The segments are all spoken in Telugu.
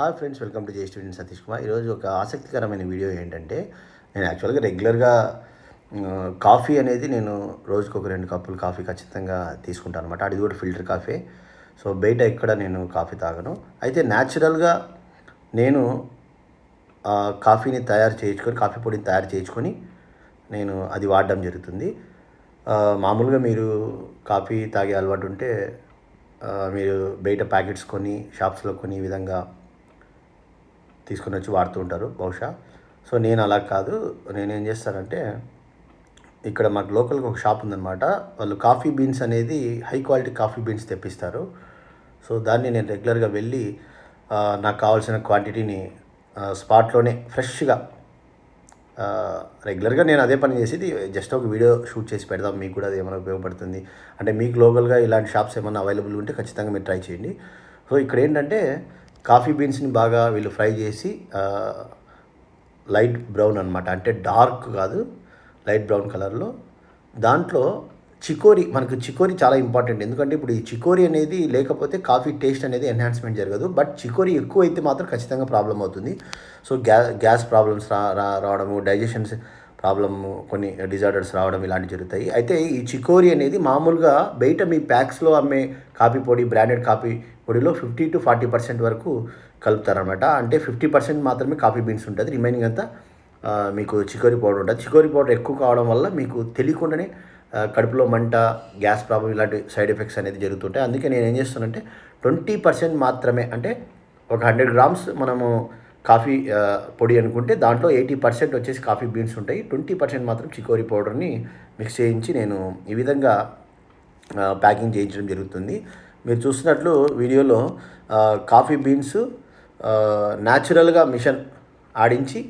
Hi friends welcome to J student Satish Kumar. ఈరోజు ఒక ఆసక్తికరమైన వీడియో ఏంటంటే నేను యాక్చువల్గా రెగ్యులర్గా కాఫీ అనేది నేను రోజుకు ఒక రెండు కప్పులు కాఫీ ఖచ్చితంగా తీసుకుంటాను అనమాట అది కూడా ఫిల్టర్ కాఫీ. సో బయట ఎక్కడ నేను కాఫీ తాగను. అయితే న్యాచురల్గా నేను కాఫీని తయారు చేయించుకొని కాఫీ పొడిని తయారు చేయించుకొని నేను అది వాడడం జరుగుతుంది. మామూలుగా మీరు కాఫీ తాగే అలవాటు ఉంటే మీరు బయట ప్యాకెట్స్ కొని షాప్స్లో కొని ఈ విధంగా తీసుకుని వచ్చి వాడుతూ ఉంటారు బహుశా. సో నేను అలా కాదు. నేను ఏం చేస్తానంటే ఇక్కడ మాకు లోకల్గా ఒక షాప్ ఉందన్నమాట. వాళ్ళు కాఫీ బీన్స్ అనేది హై క్వాలిటీ కాఫీ బీన్స్ తెప్పిస్తారు. సో దాన్ని నేను రెగ్యులర్గా వెళ్ళి నాకు కావాల్సిన క్వాంటిటీని స్పాట్లోనే ఫ్రెష్గా రెగ్యులర్గా నేను అదే పని చేసేది జస్ట్ ఒక వీడియో షూట్ చేసి పెడదాం. మీకు కూడా అది ఏమైనా ఉపయోగపడుతుంది. అంటే మీకు లోకల్గా ఇలాంటి షాప్స్ ఏమైనా అవైలబుల్ ఉంటే ఖచ్చితంగా మీరు ట్రై చేయండి. సో ఇక్కడ ఏంటంటే కాఫీ బీన్స్ని బాగా వీళ్ళు ఫ్రై చేసి లైట్ బ్రౌన్ అనమాట అంటే డార్క్ కాదు లైట్ బ్రౌన్ కలర్లో. దాంట్లో చికోరి మనకు చికోరి చాలా ఇంపార్టెంట్. ఎందుకంటే ఇప్పుడు ఈ చికోరి అనేది లేకపోతే కాఫీ టేస్ట్ అనేది ఎన్హాన్స్మెంట్ జరగదు. బట్ చికోరి ఎక్కువ అయితే మాత్రం ఖచ్చితంగా ప్రాబ్లం అవుతుంది. సో గ్యా గ్యాస్ ప్రాబ్లమ్స్ రా- రావడము డైజెషన్స్ ప్రాబ్లమ్ కొన్ని డిజార్డర్స్ రావడం ఇలాంటివి జరుగుతాయి. అయితే ఈ చికోరి అనేది మామూలుగా బయట మీ ప్యాక్స్లో అమ్మే కాఫీ పొడి బ్రాండెడ్ కాఫీ పొడిలో ఫిఫ్టీ టు ఫార్టీ పర్సెంట్ వరకు కలుపుతారనమాట అంటే ఫిఫ్టీ పర్సెంట్ మాత్రమే కాఫీ బీన్స్ ఉంటుంది. రిమైనింగ్ అంతా మీకు చికోరి పౌడర్ ఉంటుంది. చికోరి పౌడర్ ఎక్కువ కావడం వల్ల మీకు తెలియకుండానే కడుపులో మంట గ్యాస్ ప్రాబ్లం ఇలాంటి సైడ్ ఎఫెక్ట్స్ అనేది జరుగుతుంటాయి. అందుకే నేను ఏం చేస్తానంటే ట్వంటీ పర్సెంట్ మాత్రమే అంటే ఒక హండ్రెడ్ గ్రామ్స్ మనము కాఫీ పొడి అనుకుంటే దాంట్లో ఎయిటీ పర్సెంట్ వచ్చేసి కాఫీ బీన్స్ ఉంటాయి. ట్వంటీ పర్సెంట్ మాత్రం చికోరి పౌడర్ని మిక్స్ చేయించి నేను ఈ విధంగా ప్యాకింగ్ చేయించడం జరుగుతుంది. మీరు చూసినట్లు వీడియోలో కాఫీ బీన్స్ న్యాచురల్గా మిషన్ ఆడించి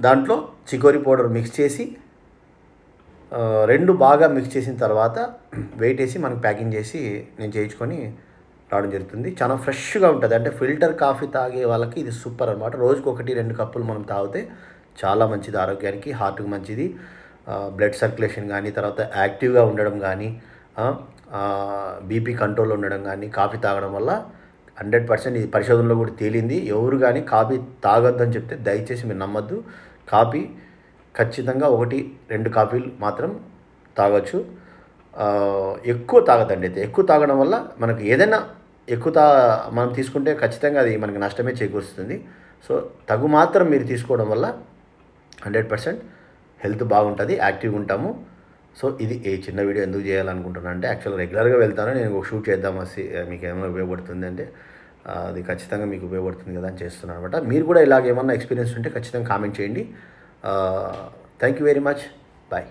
దాంట్లో చికోరి పౌడర్ మిక్స్ చేసి రెండు బాగా మిక్స్ చేసిన తర్వాత వెయిట్ వేసి మనకు ప్యాకింగ్ చేసి నేను చేయించుకొని రావడం జరుగుతుంది. చాలా ఫ్రెష్గా ఉంటుంది. అంటే ఫిల్టర్ కాఫీ తాగే వాళ్ళకి ఇది సూపర్ అనమాట రోజుకి ఒకటి రెండు కప్పులు మనం తాగితే చాలా మంచిది ఆరోగ్యానికి హార్ట్కి మంచిది. బ్లడ్ సర్క్యులేషన్ కానీ తర్వాత యాక్టివ్గా ఉండడం కానీ బీపీ కంట్రోల్ ఉండడం కానీ కాఫీ తాగడం వల్ల హండ్రెడ్ పర్సెంట్ ఇది పరిశోధనలో కూడా తేలింది. ఎవరు కానీ కాఫీ తాగొద్దని చెప్తే దయచేసి మీరు నమ్మద్దు. కాఫీ ఖచ్చితంగా ఒకటి రెండు కాఫీలు మాత్రం తాగొచ్చు. ఎక్కువ తాగదండి అయితే. ఎక్కువ తాగడం వల్ల మనకు ఏదైనా ఎక్కువ తా మనం తీసుకుంటే ఖచ్చితంగా అది మనకి నష్టమే చేకూరుస్తుంది. సో తగు మాత్రం మీరు తీసుకోవడం వల్ల హండ్రెడ్ పర్సెంట్ హెల్త్ బాగుంటుంది యాక్టివ్గా ఉంటాము. సో ఇది ఏ చిన్న వీడియో ఎందుకు చేయాలనుకుంటున్నాను అంటే యాక్చువల్ రెగ్యులర్గా వెళ్తాను. నేను ఒక షూట్ చేద్దాం మీకు ఏమైనా ఉపయోగపడుతుంది అంటే అది ఖచ్చితంగా మీకు ఉపయోగపడుతుంది కదా అని చేస్తున్నాను అనమాట మీరు కూడా ఇలాగ ఏమన్నా ఎక్స్పీరియన్స్ ఉంటే ఖచ్చితంగా కామెంట్ చేయండి. Thank you very much. Bye.